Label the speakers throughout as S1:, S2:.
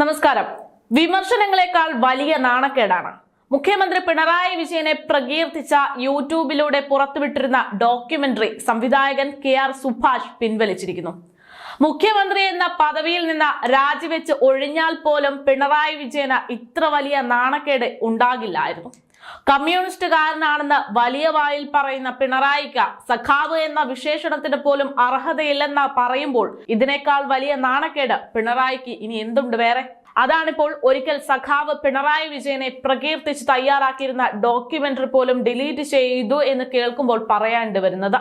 S1: നമസ്കാരം. വിമർശനങ്ങളെക്കാൾ വലിയ നാണക്കേടാണ്. മുഖ്യമന്ത്രി പിണറായി വിജയനെ പ്രകീർത്തിച്ച യൂട്യൂബിലൂടെ പുറത്തുവിട്ടിരുന്ന ഡോക്യുമെന്ററി സംവിധായകൻ കെ ആർ സുഭാഷ് പിൻവലിച്ചിരിക്കുന്നു. മുഖ്യമന്ത്രി എന്ന പദവിയിൽ നിന്ന് രാജിവെച്ച് ഒഴിഞ്ഞാൽ പോലും പിണറായി വിജയന് ഇത്ര വലിയ നാണക്കേട് ഉണ്ടാകില്ലായിരുന്നു. കമ്മ്യൂണിസ്റ്റുകാരനാണെന്ന് വലിയ വായിൽ പറയുന്ന പിണറായിക്ക സഖാവ് എന്ന വിശേഷണത്തിന് പോലും അർഹതയില്ലെന്ന് പറയുമ്പോൾ ഇതിനേക്കാൾ വലിയ നാണക്കേട് പിണറായിക്ക് ഇനി എന്തുണ്ട് വേറെ? അതാണിപ്പോൾ ഒരിക്കൽ സഖാവ് പിണറായി വിജയനെ പ്രകീർത്തിച്ച് തയ്യാറാക്കിയിരുന്ന ഡോക്യുമെന്ററി പോലും ഡിലീറ്റ് ചെയ്തു എന്ന് കേൾക്കുമ്പോൾ പറയാണ്ട് വരുന്നത്.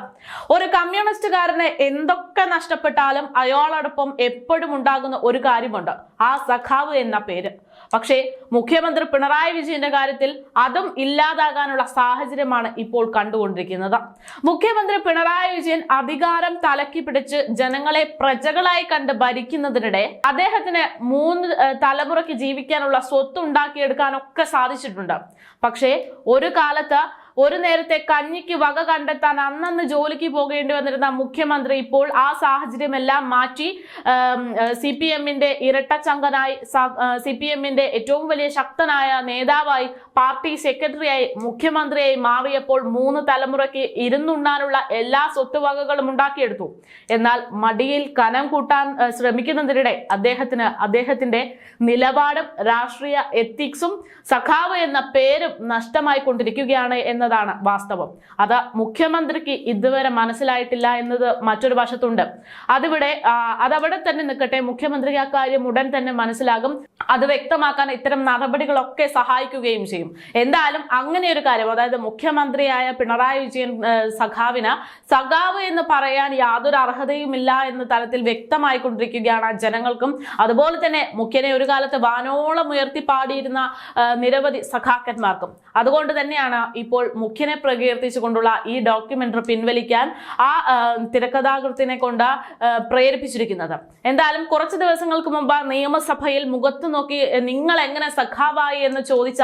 S1: ഒരു കമ്മ്യൂണിസ്റ്റുകാരന് എന്തൊക്കെ നഷ്ടപ്പെട്ടാലും അയാളോടൊപ്പം എപ്പോഴും ഉണ്ടാകുന്ന ഒരു കാര്യമുണ്ട്. ആ സഖാവ് എന്ന പേര്. പക്ഷേ മുഖ്യമന്ത്രി പിണറായി വിജയന്റെ കാര്യത്തിൽ അതും ഇല്ലാതാകാനുള്ള സാഹചര്യമാണ് ഇപ്പോൾ കണ്ടുകൊണ്ടിരിക്കുന്നത്. മുഖ്യമന്ത്രി പിണറായി വിജയൻ അധികാരം തലക്കി പിടിച്ച് ജനങ്ങളെ പ്രജകളായി കണ്ട് ഭരിക്കുന്നതിനിടെ അദ്ദേഹത്തിന് മൂന്ന് തലമുറയ്ക്ക് ജീവിക്കാനുള്ള സ്വത്ത് ഉണ്ടാക്കിയെടുക്കാനൊക്കെ സാധിച്ചിട്ടുണ്ട്. പക്ഷേ ഒരു കാലത്ത് ഒരു നേരത്തെ കഞ്ഞിക്ക് വക കണ്ടെത്താൻ അന്നന്ന് ജോലിക്ക് പോകേണ്ടി വന്നിരുന്ന മുഖ്യമന്ത്രി ഇപ്പോൾ ആ സാഹചര്യമെല്ലാം മാറ്റി. സി പി എമ്മിന്റെ ഇരട്ടച്ചങ്കനായി സി പി എമ്മിന്റെ ഏറ്റവും വലിയ ശക്തനായ നേതാവായി പാർട്ടി സെക്രട്ടറിയായി മുഖ്യമന്ത്രിയായി മാറിയപ്പോൾ മൂന്ന് തലമുറയ്ക്ക് ഇരുന്നുണ്ണാനുള്ള എല്ലാ സ്വത്തുവകകളും ഉണ്ടാക്കിയെടുത്തു. എന്നാൽ മടിയിൽ കനം കൂട്ടാൻ ശ്രമിക്കുന്നതിനിടെ അദ്ദേഹത്തിന് അദ്ദേഹത്തിന്റെ നിലപാടും രാഷ്ട്രീയ എത്തിക്സും സഖാവ് എന്ന പേരും നഷ്ടമായി കൊണ്ടിരിക്കുകയാണ് എന്നതാണ് വാസ്തവം. അത് മുഖ്യമന്ത്രിക്ക് ഇതുവരെ മനസ്സിലായിട്ടില്ല എന്നത് മറ്റൊരു വശത്തുണ്ട്. അതിവിടെ അതവിടെ തന്നെ നിൽക്കട്ടെ. മുഖ്യമന്ത്രിക്ക് ആ കാര്യം ഉടൻ തന്നെ മനസ്സിലാകും. അത് വ്യക്തമാക്കാൻ ഇത്തരം നടപടികളൊക്കെ സഹായിക്കുകയും ചെയ്യും. എന്തായാലും അങ്ങനെ ഒരു കാര്യം അതായത് മുഖ്യമന്ത്രിയായ പിണറായി വിജയൻ സഖാവിന് സഖാവ് എന്ന് പറയാൻ യാതൊരു അർഹതയുമില്ല എന്ന തലത്തിൽ വ്യക്തമായിക്കൊണ്ടിരിക്കുകയാണ് ജനങ്ങൾക്കും. അതുപോലെ തന്നെ മുഖ്യനെ ഒരു കാലത്ത് വാനോളം ഉയർത്തി പാടിയിരുന്ന നിരവധി സഖാക്കന്മാർക്കും. അതുകൊണ്ട് തന്നെയാണ് ഇപ്പോൾ മുഖ്യനെ പ്രകീർത്തിച്ചുകൊണ്ടുള്ള ഈ ഡോക്യുമെന്ററി പിൻവലിക്കാൻ ആ തിരക്കഥാകൃത്തിനെ കൊണ്ട് പ്രേരിപ്പിച്ചിരിക്കുന്നത്. എന്തായാലും കുറച്ച് ദിവസങ്ങൾക്ക് മുമ്പ് നിയമസഭയിൽ മുഖത്ത് നോക്കി നിങ്ങൾ എങ്ങനെ സഖാവായി എന്ന് ചോദിച്ച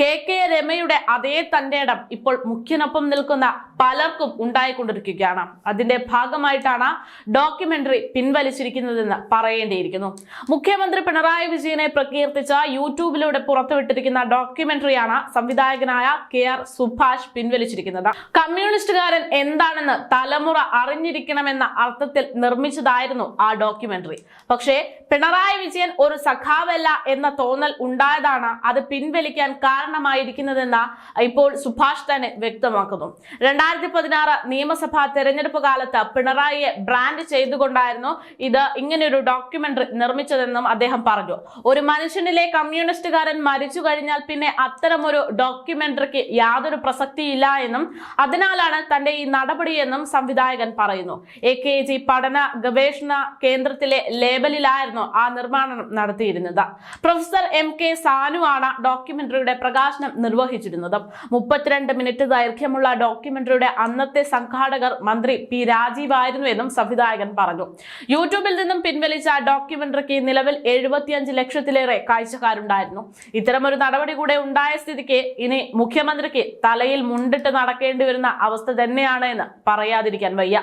S1: കെ കെ രമയുടെ അതേ തന്റെ ഇടം ഇപ്പോൾ മുഖ്യനൊപ്പം നിൽക്കുന്ന പലർക്കും ഉണ്ടായിക്കൊണ്ടിരിക്കുകയാണ്. അതിന്റെ ഭാഗമായിട്ടാണ് ഡോക്യുമെന്ററി പിൻവലിച്ചിരിക്കുന്നതെന്ന് പറയേണ്ടിയിരിക്കുന്നു. മുഖ്യമന്ത്രി പിണറായി വിജയനെ പ്രകീർത്തിച്ച യൂട്യൂബിലൂടെ പുറത്തുവിട്ടിരിക്കുന്ന ഡോക്യുമെന്ററിയാണ് സംവിധായകനായ കെ ആർ സുഭാഷ് പിൻവലിച്ചിരിക്കുന്നത്. കമ്മ്യൂണിസ്റ്റുകാരൻ എന്താണെന്ന് തലമുറ അറിഞ്ഞിരിക്കണമെന്ന അർത്ഥത്തിൽ നിർമ്മിച്ചതായിരുന്നു ആ ഡോക്യുമെന്ററി പക്ഷേ പിണറായി വിജയൻ ഒരു സഖാവല്ല എന്ന തോന്നൽ ഉണ്ടായതാണ് അത് പിൻവലിക്കാൻ കാരണമായിരിക്കുന്നതെന്ന് ഇപ്പോൾ സുഭാഷ് തന്നെ വ്യക്തമാക്കുന്നു. രണ്ടായിരത്തി പതിനാറ് നിയമസഭാ തെരഞ്ഞെടുപ്പ് കാലത്ത് പിണറായിയെ ബ്രാൻഡ് ചെയ്തുകൊണ്ടായിരുന്നു ഇത് ഇങ്ങനെയൊരു ഡോക്യുമെന്ററി നിർമ്മിച്ചതെന്നും അദ്ദേഹം പറഞ്ഞു. ഒരു മനുഷ്യനിലെ കമ്മ്യൂണിസ്റ്റുകാരൻ മരിച്ചു കഴിഞ്ഞാൽ പിന്നെ അത്തരമൊരു ഡോക്യുമെന്ററിക്ക് യാതൊരു പ്രസക്തിയില്ല എന്നും അതിനാലാണ് തന്റെ ഈ നടപടിയെന്നും സംവിധായകൻ പറയുന്നു. എ കെ ജി പഠന ഗവേഷണ കേന്ദ്രത്തിലെ ലേബലിലായിരുന്നു ആ നിർമ്മാണം നടത്തിയിരുന്നത്. പ്രൊഫസർ എം കെ സാനു ആണ് ഡോക്യുമെന്ററിയുടെ പ്രകാശനം നിർവഹിച്ചിരുന്നത്. മുപ്പത്തിരണ്ട് മിനിറ്റ് ദൈർഘ്യമുള്ള ഡോക്യുമെന്ററിയുടെ അന്നത്തെ സംഘാടകർ മന്ത്രി പി രാജീവായിരുന്നു എന്നും സംവിധായകൻ പറഞ്ഞു. യൂട്യൂബിൽ നിന്നും പിൻവലിച്ച ഡോക്യുമെന്ററിക്ക് നിലവിൽ എഴുപത്തിയഞ്ച് ലക്ഷത്തിലേറെ കാഴ്ചക്കാരുണ്ടായിരുന്നു. ഇത്തരമൊരു നടപടി കൂടെ ഉണ്ടായ സ്ഥിതിക്ക് ഇനി മുഖ്യമന്ത്രിക്ക് തലയിൽ മുണ്ടിട്ട് നടക്കേണ്ടി വരുന്ന അവസ്ഥ തന്നെയാണ് എന്ന് പറയാതിരിക്കാൻ വയ്യ.